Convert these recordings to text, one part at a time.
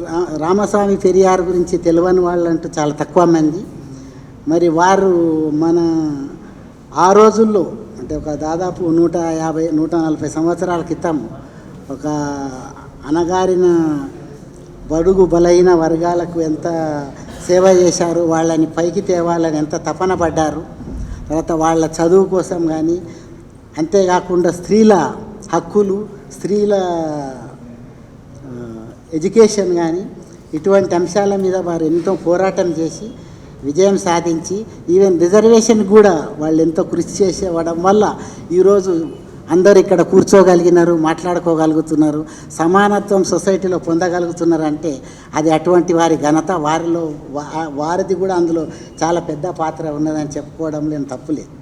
రా- రామస్వామి పెరియార్ గురించి తెలియని వాళ్ళంటూ చాలా తక్కువ మంది. మరి వారు మన ఆ రోజుల్లో అంటే ఒక దాదాపు నూట యాభై నూట నలభై సంవత్సరాల క్రితం ఒక అనగారిన బడుగు బలైన వర్గాలకు ఎంత సేవ చేశారు వాళ్ళని పైకి తేవాలని ఎంత తపన పడ్డారు తర్వాత వాళ్ళ చదువు కోసం కానీ అంతేకాకుండా స్త్రీల హక్కులు స్త్రీల ఎడ్యుకేషన్ కానీ ఇటువంటి అంశాల మీద వారు ఎంతో పోరాటం చేసి విజయం సాధించి ఈవెన్ రిజర్వేషన్ కూడా వాళ్ళు ఎంతో కృషి చేసేవడం వల్ల ఈరోజు అందరు ఇక్కడ కూర్చోగలిగినారు మాట్లాడుకోగలుగుతున్నారు సమానత్వం సొసైటీలో పొందగలుగుతున్నారు అంటే అది అటువంటి వారి ఘనత వారిలో వారిది కూడా అందులో చాలా పెద్ద పాత్ర ఉన్నదని చెప్పుకోవడంలో లేని తప్పులేదు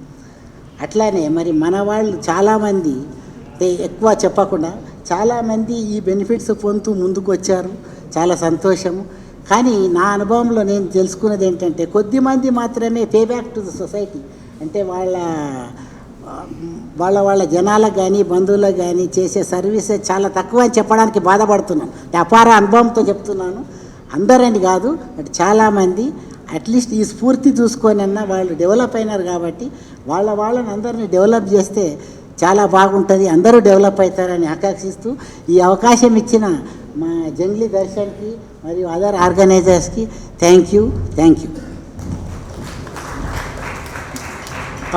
అట్లానే మరి మన వాళ్ళు చాలామంది ఎక్కువ చెప్పకుండా చాలామంది ఈ బెనిఫిట్స్ పొందుతూ ముందుకు వచ్చారు చాలా సంతోషము. కానీ నా అనుభవంలో నేను తెలుసుకున్నది ఏంటంటే కొద్ది మంది మాత్రమే pay back to the society అంటే వాళ్ళ వాళ్ళ వాళ్ళ జనాలకు కానీ బంధువులకు కానీ చేసే సర్వీసెస్ చాలా తక్కువ అని చెప్పడానికి బాధపడుతున్నాను. అపార అనుభవంతో చెప్తున్నాను. అందరని కాదు బట్ చాలామంది అట్లీస్ట్ ఈ స్ఫూర్తి చూసుకొనన్నా వాళ్ళు డెవలప్ అయినారు కాబట్టి వాళ్ళ వాళ్ళని అందరినీ డెవలప్ చేస్తే చాలా బాగుంటుంది అందరూ డెవలప్ అవుతారని ఆకాంక్షిస్తూ ఈ అవకాశం ఇచ్చిన మా జంగ్లీ దర్శన్కి మరియు అదర్ ఆర్గనైజర్స్కి థ్యాంక్ యూ థ్యాంక్ యూ